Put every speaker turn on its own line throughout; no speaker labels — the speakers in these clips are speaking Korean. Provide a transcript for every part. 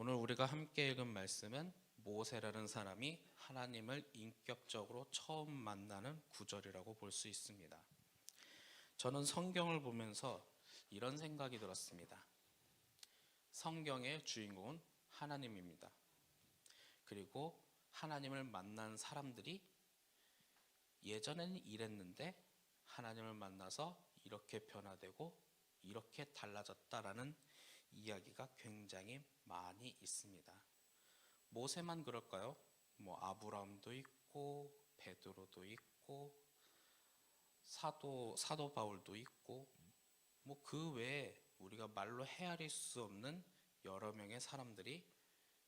오늘 우리가 함께 읽은 말씀은 모세라는 사람이 하나님을 인격적으로 처음 만나는 구절이라고 볼 수 있습니다. 저는 성경을 보면서 이런 생각이 들었습니다. 성경의 주인공은 하나님입니다. 그리고 하나님을 만난 사람들이 예전에는 이랬는데 하나님을 만나서 이렇게 변화되고 이렇게 달라졌다라는 이야기가 굉장히 많이 있습니다. 모세만 그럴까요? 뭐 아브라함도 있고 베드로도 있고 사도 사도 바울도 있고 뭐 그 외에 우리가 말로 헤아릴 수 없는 여러 명의 사람들이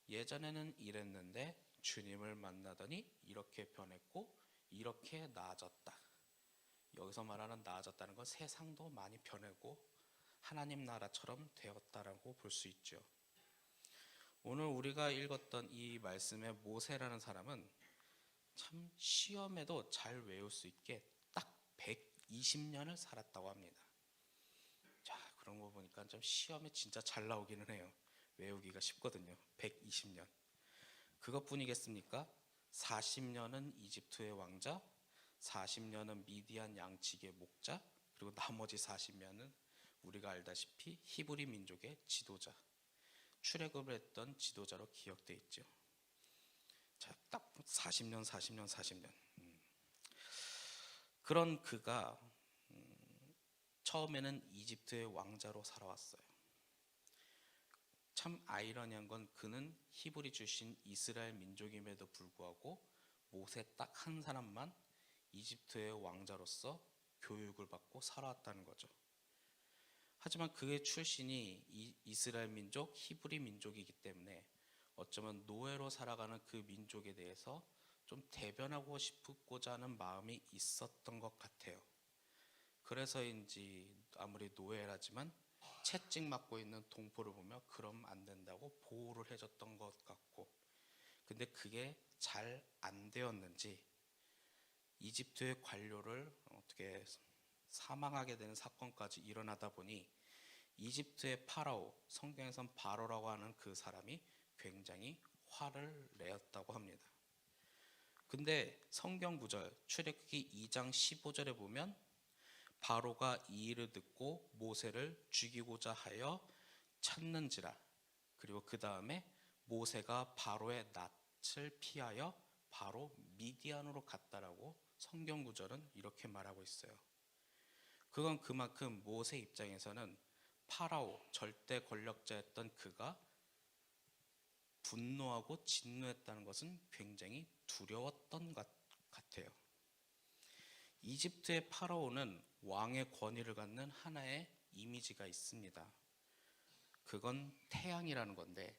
예전에는 이랬는데 주님을 만나더니 이렇게 변했고 이렇게 나아졌다. 여기서 말하는 나아졌다는 건 세상도 많이 변하고 하나님 나라처럼 되었다라고 볼 수 있죠. 오늘 우리가 읽었던 이 말씀의 모세라는 사람은 참 시험에도 잘 외울 수 있게 딱 120년을 살았다고 합니다. 자, 그런 거 보니까 좀 시험에 진짜 잘 나오기는 해요. 외우기가 쉽거든요. 120년. 그것뿐이겠습니까? 40년은 이집트의 왕자, 40년은 미디안 양측의 목자, 그리고 나머지 40년은 우리가 알다시피 히브리 민족의 지도자, 출애굽을 했던 지도자로 기억돼 있죠. 자, 딱 40년, 40년, 40년. 음. 그런 그가 음, 처음에는 이집트의 왕자로 살아왔어요. 참 아이러니한 건 그는 히브리 출신 이스라엘 민족임에도 불구하고 모세 딱 한 사람만 이집트의 왕자로서 교육을 받고 살아왔다는 거죠. 하지만 그의 출신이 이, 이스라엘 민족, 히브리 민족이기 때문에 어쩌면 노예로 살아가는 그 민족에 대해서 좀 대변하고 싶고자 하는 마음이 있었던 것 같아요. 그래서인지 아무리 노예라지만 채찍 맞고 있는 동포를 보며 그럼 안 된다고 보호를 해줬던 것 같고 근데 그게 잘 안 되었는지 이집트의 관료를 어떻게 사망하게 되는 사건까지 일어나다 보니 이집트의 파라오, 성경에선 바로라고 하는 그 사람이 굉장히 화를 내었다고 합니다. 근데 성경 구절 출애굽기 2장 15절에 보면 바로가 이 일을 듣고 모세를 죽이고자 하여 찾는지라 그리고 그 다음에 모세가 바로의 낯을 피하여 바로 미디안으로 갔다라고 성경 구절은 이렇게 말하고 있어요. 그건 그만큼 모세 입장에서는 파라오 절대 권력자였던 그가 분노하고 진노했다는 것은 굉장히 두려웠던 것 같아요. 이집트의 파라오는 왕의 권위를 갖는 하나의 이미지가 있습니다. 그건 태양이라는 건데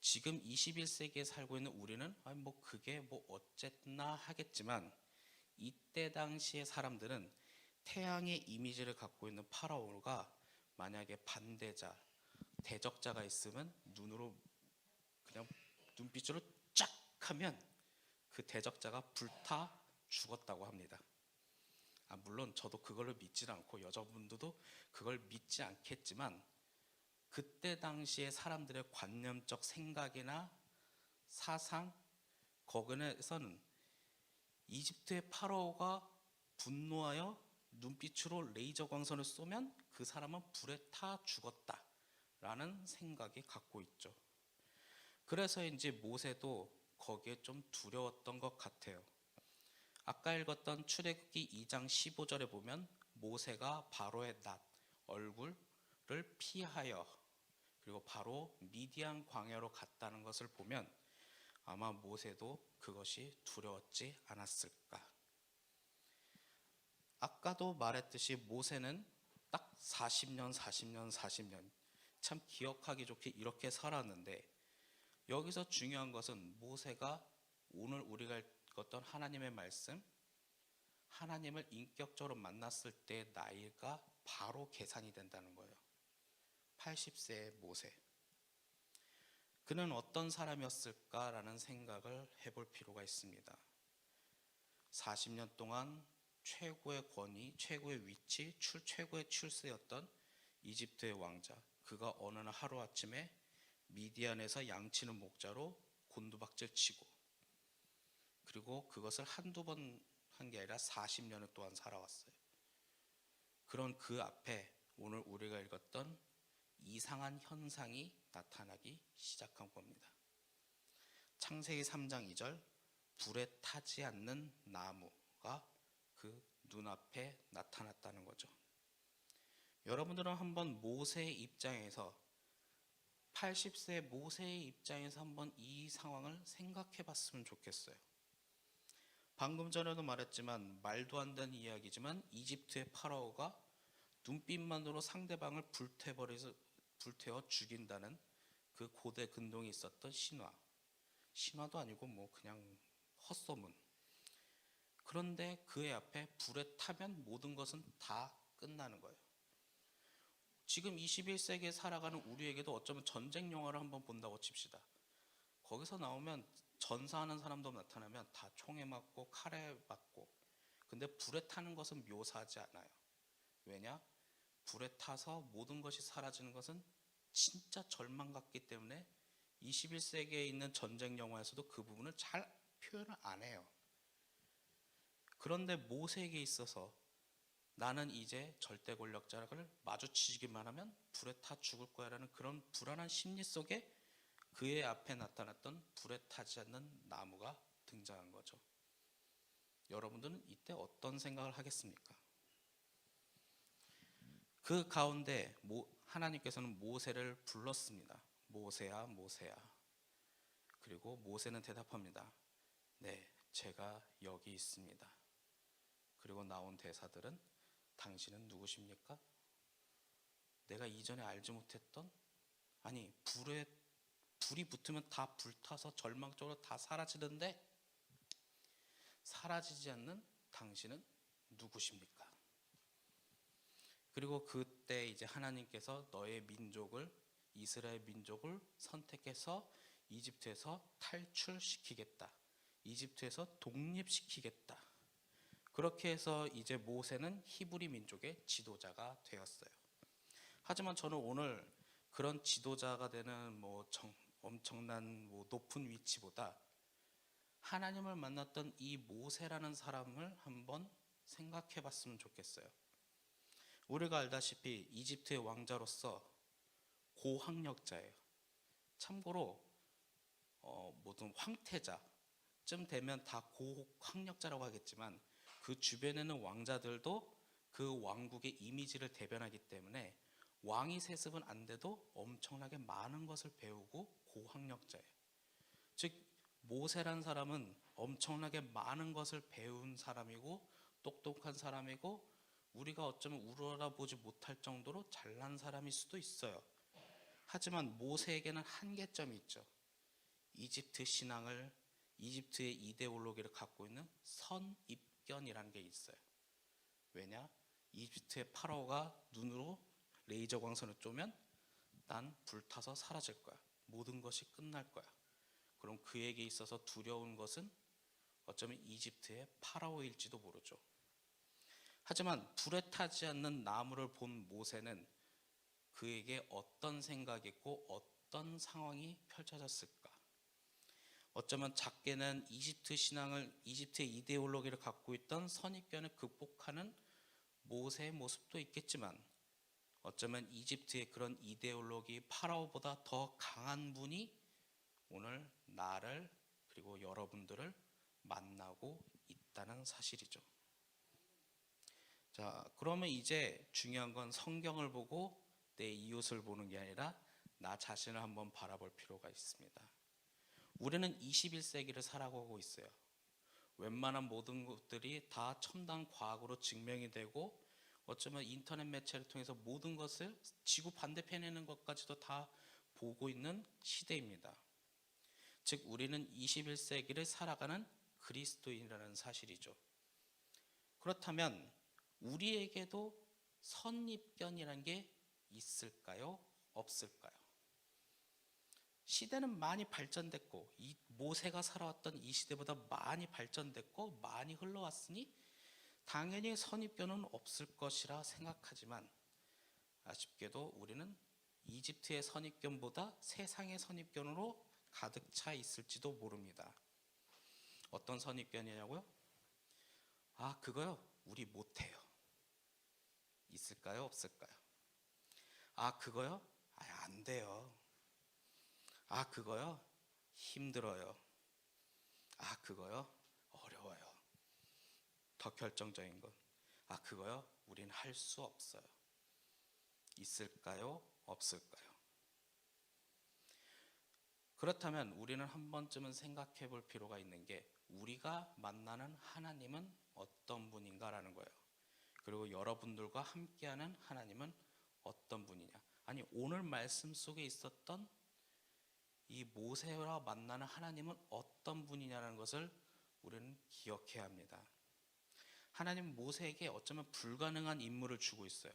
지금 21세기에 살고 있는 우리는 아니 뭐 그게 뭐 어쨌나 하겠지만 이때 당시의 사람들은 태양의 이미지를 갖고 있는 파라오가 만약에 반대자, 대적자가 있으면 눈으로 그냥 눈빛으로 쫙 하면 그 대적자가 불타 죽었다고 합니다. 아, 물론 저도 그걸로 믿지 않고 여자분들도 그걸 믿지 않겠지만 그때 당시에 사람들의 관념적 생각이나 사상 거기에서는 이집트의 파라오가 분노하여 눈빛으로 레이저 광선을 쏘면 그 사람은 불에 타 죽었다 라는 생각이 갖고 있죠. 그래서인지 모세도 거기에 좀 두려웠던 것 같아요. 아까 읽었던 출애굽기 2장 15절에 보면 모세가 바로의 낯 얼굴을 피하여 그리고 바로 미디안 광야로 갔다는 것을 보면 아마 모세도 그것이 두려웠지 않았을까. 아까도 말했듯이 모세는 딱 40년, 40년, 40년 참 기억하기 좋게 이렇게 살았는데 여기서 중요한 것은 모세가 오늘 우리가 읽었던 하나님의 말씀 하나님을 인격적으로 만났을 때 나이가 바로 계산이 된다는 거예요. 80세의 모세. 그는 어떤 사람이었을까라는 생각을 해볼 필요가 있습니다. 40년 동안 최고의 권위, 최고의 위치, 최고의 출세였던 이집트의 왕자. 그가 어느 날 하루아침에 미디안에서 양치는 목자로 곤두박질 치고 그리고 그것을 한두 번 한 게 아니라 40년을 또한 살아왔어요. 그런 그 앞에 오늘 우리가 읽었던 이상한 현상이 나타나기 시작한 겁니다. 창세기 3장 2절 불에 타지 않는 나무가 그 눈앞에 나타났다는 거죠. 여러분들은 한번 모세의 입장에서 80세 모세의 입장에서 한번 이 상황을 생각해 봤으면 좋겠어요. 방금 전에도 말했지만 말도 안 되는 이야기지만 이집트의 파라오가 눈빛만으로 상대방을 불태버려서 불태워 죽인다는 그 고대 근동이 있었던 신화. 신화도 아니고 뭐 그냥 헛소문. 그런데 그의 앞에 불에 타면 모든 것은 다 끝나는 거예요. 지금 21세기에 살아가는 우리에게도 어쩌면 전쟁 영화를 한번 본다고 칩시다. 거기서 나오면 전사하는 사람도 나타나면 다 총에 맞고 칼에 맞고 근데 불에 타는 것은 묘사하지 않아요. 왜냐? 불에 타서 모든 것이 사라지는 것은 진짜 절망 같기 때문에 21세기에 있는 전쟁 영화에서도 그 부분을 잘 표현을 안 해요. 그런데 모세에게 있어서 나는 이제 절대 권력자를 마주치기만 하면 불에 타 죽을 거야라는 그런 불안한 심리 속에 그의 앞에 나타났던 불에 타지 않는 나무가 등장한 거죠. 여러분들은 이때 어떤 생각을 하겠습니까? 그 가운데 모- 하나님께서는 모세를 불렀습니다. 모세야, 모세야. 그리고 모세는 대답합니다. 네, 제가 여기 있습니다. 그리고 나온 대사들은 당신은 누구십니까? 내가 이전에 알지 못했던 아니 불에 불이 붙으면 다 불타서 절망적으로 다 사라지는데 사라지지 않는 당신은 누구십니까? 그리고 그때 이제 하나님께서 너의 민족을 이스라엘 민족을 선택해서 이집트에서 탈출시키겠다. 이집트에서 독립시키겠다. 그렇게 해서 이제 모세는 히브리 민족의 지도자가 되었어요. 하지만 저는 오늘 그런 지도자가 되는 뭐 정- 엄청난 뭐 높은 위치보다 하나님을 만났던 이 모세라는 사람을 한번 생각해 봤으면 좋겠어요. 우리가 알다시피 이집트의 왕자로서 고학력자예요. 참고로 어, 모든 황태자쯤 되면 다 고학력자라고 하겠지만 그 주변에는 왕자들도 그 왕국의 이미지를 대변하기 때문에 왕이 세습은 안 돼도 엄청나게 많은 것을 배우고 고학력자예요. 즉 모세란 사람은 엄청나게 많은 것을 배운 사람이고 똑똑한 사람이고 우리가 어쩌면 우러러보지 못할 정도로 잘난 사람일 수도 있어요. 하지만 모세에게는 한계점이 있죠. 이집트 신앙을 이집트의 이데올로기를 갖고 있는 선입 견이라는 게 있어요. 왜냐? 이집트의 파라오가 눈으로 레이저 광선을 쏘면 난 불타서 사라질 거야. 모든 것이 끝날 거야. 그럼 그에게 있어서 두려운 것은 어쩌면 이집트의 파라오일지도 모르죠. 하지만 불에 타지 않는 나무를 본 모세는 그에게 어떤 생각이 있고 어떤 상황이 펼쳐졌을까? 어쩌면 작게는 이집트 신앙을 이집트의 이데올로기를 갖고 있던 선입견을 극복하는 모세의 모습도 있겠지만 어쩌면 이집트의 그런 이데올로기 파라오보다 더 강한 분이 오늘 나를 그리고 여러분들을 만나고 있다는 사실이죠. 자, 그러면 이제 중요한 건 성경을 보고 내 이웃을 보는 게 아니라 나 자신을 한번 바라볼 필요가 있습니다. 우리는 21세기를 살아가고 있어요. 웬만한 모든 것들이 다 첨단 과학으로 증명이 되고 어쩌면 인터넷 매체를 통해서 모든 것을 지구 반대편에 있는 것까지도 다 보고 있는 시대입니다. 즉 우리는 21세기를 살아가는 그리스도인이라는 사실이죠. 그렇다면 우리에게도 선입견이라는 게 있을까요? 없을까요? 시대는 많이 발전됐고 이 모세가 살아왔던 이 시대보다 많이 발전됐고 많이 흘러왔으니 당연히 선입견은 없을 것이라 생각하지만 아쉽게도 우리는 이집트의 선입견보다 세상의 선입견으로 가득 차 있을지도 모릅니다. 어떤 선입견이냐고요? 아, 그거요. 우리 못해요. 있을까요? 없을까요? 아, 그거요? 아, 안 돼요. 아, 그거요? 힘들어요. 아, 그거요? 어려워요. 더 결정적인 건, 아, 그거요? 우린 할 수 없어요. 있을까요? 없을까요? 그렇다면 우리는 한 번쯤은 생각해 볼 필요가 있는 게 우리가 만나는 하나님은 어떤 분인가라는 거예요. 그리고 여러분들과 함께하는 하나님은 어떤 분이냐. 아니, 오늘 말씀 속에 있었던 이 모세와 만나는 하나님은 어떤 분이냐는 것을 우리는 기억해야 합니다. 하나님 모세에게 어쩌면 불가능한 임무를 주고 있어요.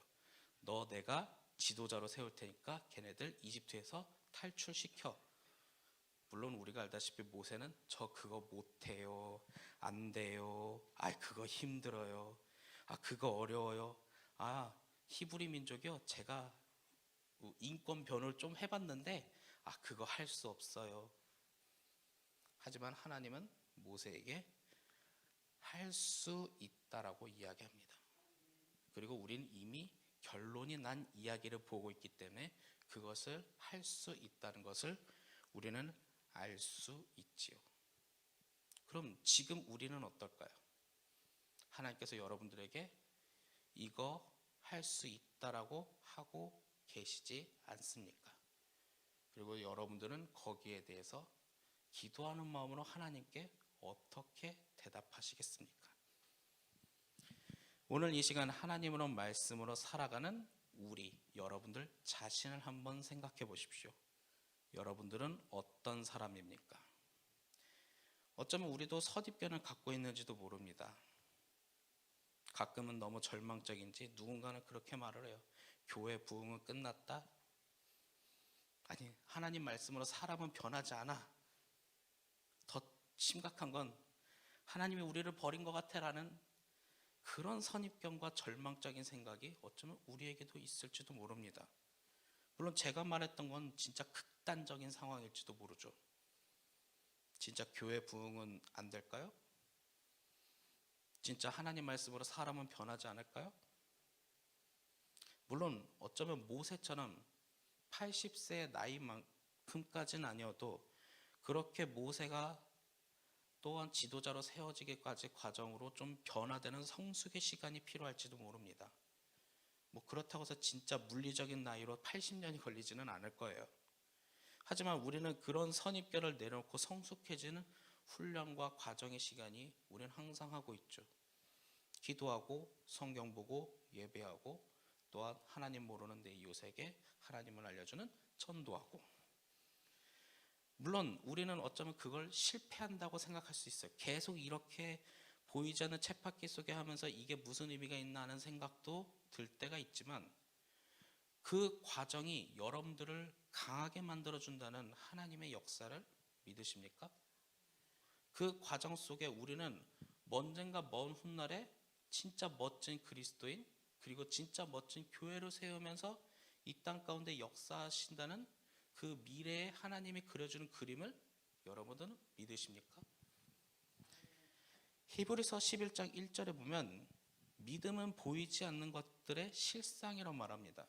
너 내가 지도자로 세울 테니까 걔네들 이집트에서 탈출시켜. 물론 우리가 알다시피 모세는 저 그거 못해요. 안 돼요. 아, 그거 힘들어요. 아, 그거 어려워요. 아, 히브리 민족이요. 제가 인권 변호를 좀 해봤는데, 아, 그거 할 수 없어요. 하지만 하나님은 모세에게 할 수 있다라고 이야기합니다. 그리고 우린 이미 결론이 난 이야기를 보고 있기 때문에 그것을 할 수 있다는 것을 우리는 알 수 있지요. 그럼 지금 우리는 어떨까요? 하나님께서 여러분들에게 이거 할 수 있다라고 하고 계시지 않습니까? 그리고 여러분들은 거기에 대해서 기도하는 마음으로 하나님께 어떻게 대답하시겠습니까? 오늘 이 시간 하나님으로 말씀으로 살아가는 우리 여러분들 자신을 한번 생각해 보십시오. 여러분들은 어떤 사람입니까? 어쩌면 우리도 서뒷변을 갖고 있는지도 모릅니다. 가끔은 너무 절망적인지 누군가는 그렇게 말을 해요. 교회 부흥은 끝났다. 아니, 하나님 말씀으로 사람은 변하지 않아. 더 심각한 건 하나님이 우리를 버린 것 같아라는 그런 선입견과 절망적인 생각이 어쩌면 우리에게도 있을지도 모릅니다. 물론 제가 말했던 건 진짜 극단적인 상황일지도 모르죠. 진짜 교회 부흥은 안 될까요? 진짜 하나님 말씀으로 사람은 변하지 않을까요? 물론 어쩌면 모세처럼 80세 나이만큼까지는 아니어도 그렇게 모세가 또한 지도자로 세워지기까지 과정으로 좀 변화되는 성숙의 시간이 필요할지도 모릅니다. 뭐 그렇다고 해서 진짜 물리적인 나이로 80년이 걸리지는 않을 거예요. 하지만 우리는 그런 선입견을 내려놓고 성숙해지는 훈련과 과정의 시간이 우리는 항상 하고 있죠. 기도하고 성경 보고 예배하고 또한 하나님 모르는 내 이웃에게 하나님을 알려주는 전도하고 물론 우리는 어쩌면 그걸 실패한다고 생각할 수 있어요. 계속 이렇게 보이지 않는 쳇바퀴 속에 하면서 이게 무슨 의미가 있나 하는 생각도 들 때가 있지만 그 과정이 여러분들을 강하게 만들어 준다는 하나님의 역사를 믿으십니까? 그 과정 속에 우리는 언젠가 먼 훗날에 진짜 멋진 그리스도인 그리고 진짜 멋진 교회를 세우면서 이 땅 가운데 역사하신다는 그 미래에 하나님이 그려주는 그림을 여러분들은 믿으십니까? 히브리서 11장 1절에 보면 믿음은 보이지 않는 것들의 실상이라고 말합니다.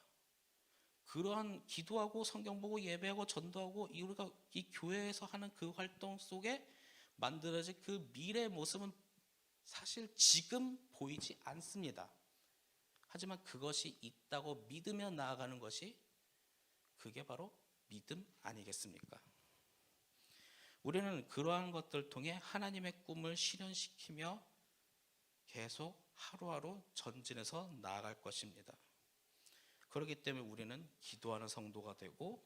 그러한 기도하고 성경 보고 예배하고 전도하고 이 우리가 이 교회에서 하는 그 활동 속에 만들어질 그 미래의 모습은 사실 지금 보이지 않습니다. 하지만 그것이 있다고 믿으며 나아가는 것이 그게 바로 믿음 아니겠습니까? 우리는 그러한 것들 통해 하나님의 꿈을 실현시키며 계속 하루하루 전진해서 나아갈 것입니다. 그렇기 때문에 우리는 기도하는 성도가 되고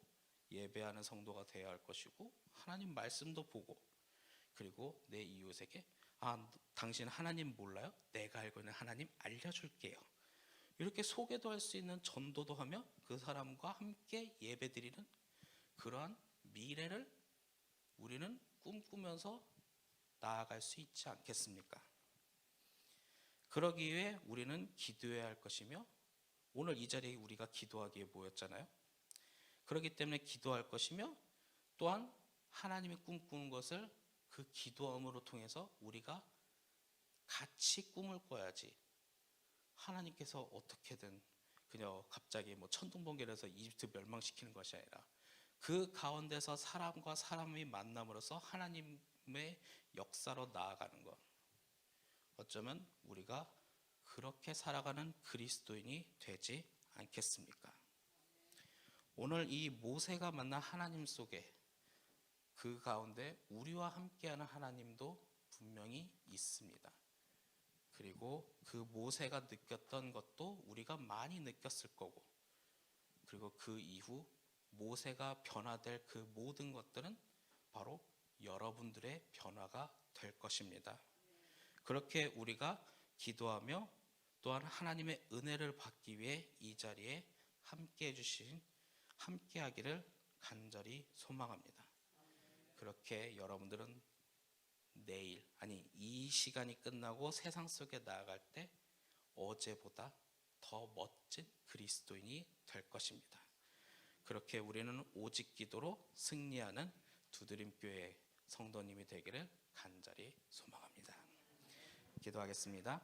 예배하는 성도가 되어야 할 것이고 하나님 말씀도 보고 그리고 내 이웃에게 아 당신 하나님 몰라요? 내가 알고 있는 하나님 알려줄게요. 이렇게 소개도 할 수 있는 전도도 하며 그 사람과 함께 예배드리는 그러한 미래를 우리는 꿈꾸면서 나아갈 수 있지 않겠습니까? 그러기 위해 우리는 기도해야 할 것이며 오늘 이 자리에 우리가 기도하기에 모였잖아요. 그렇기 때문에 기도할 것이며 또한 하나님이 꿈꾸는 것을 그 기도함으로 통해서 우리가 같이 꿈을 꿔야지 하나님께서 어떻게든 그냥 갑자기 뭐 천둥번개를 해서 이집트 멸망시키는 것이 아니라 그 가운데서 사람과 사람이 만남으로써 하나님의 역사로 나아가는 것. 어쩌면 우리가 그렇게 살아가는 그리스도인이 되지 않겠습니까? 오늘 이 모세가 만난 하나님 속에 그 가운데 우리와 함께하는 하나님도 분명히 있습니다. 그리고 그 모세가 느꼈던 것도 우리가 많이 느꼈을 거고, 그리고 그 이후 모세가 변화될 그 모든 것들은 바로 여러분들의 변화가 될 것입니다. 그렇게 우리가 기도하며 또한 하나님의 은혜를 받기 위해 이 자리에 함께 해주신 함께 하기를 간절히 소망합니다. 그렇게 여러분들은 내일, 아니, 이 시간이 끝나고 세상 속에 나아갈 때 어제보다 더 멋진 그리스도인이 될 것입니다. 그렇게 우리는 오직 기도로 승리하는 두드림교회 성도님이 되기를 간절히 소망합니다. 기도하겠습니다.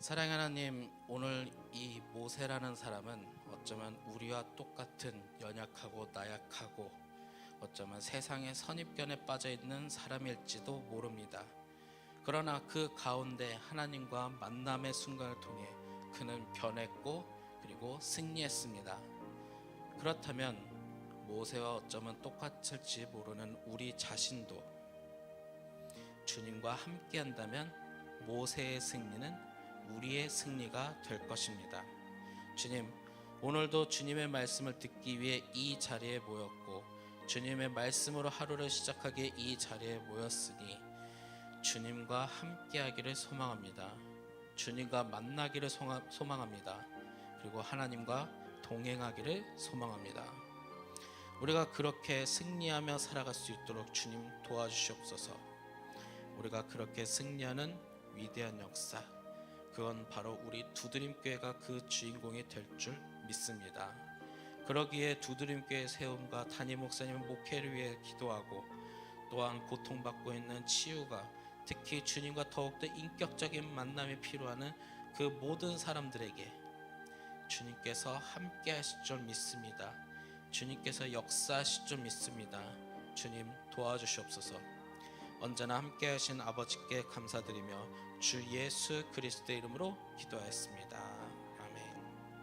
사랑의 하나님, 오늘 이 모세라는 사람은 어쩌면 우리와 똑같은 연약하고 나약하고 어쩌면 세상의 선입견에 빠져 있는 사람일지도 모릅니다. 그러나 그 가운데 하나님과 만남의 순간을 통해 그는 변했고 그리고 승리했습니다. 그렇다면 모세와 어쩌면 똑같을지 모르는 우리 자신도 주님과 함께 한다면 모세의 승리는 우리의 승리가 될 것입니다. 주님, 오늘도 주님의 말씀을 듣기 위해 이 자리에 모였고 주님의 말씀으로 하루를 시작하기에 이 자리에 모였으니 주님과 함께하기를 소망합니다. 주님과 만나기를 소망- 소망합니다. 그리고 하나님과 동행하기를 소망합니다. 우리가 그렇게 승리하며 살아갈 수 있도록 주님 도와주시옵소서. 우리가 그렇게 승리하는 위대한 역사, 그건 바로 우리 두드림교회가 그 주인공이 될 줄 믿습니다. 그러기에 두드림교회 세움과 담임 목사님 목회를 위해 기도하고 또한 고통받고 있는 치유가 특히 주님과 더욱더 인격적인 만남이 필요하는 그 모든 사람들에게 주님께서 함께 하실 줄 믿습니다. 주님께서 역사하실 줄 믿습니다. 주님 도와주시옵소서. 언제나 함께 하신 아버지께 감사드리며 주 예수 그리스도의 이름으로 기도하였습니다.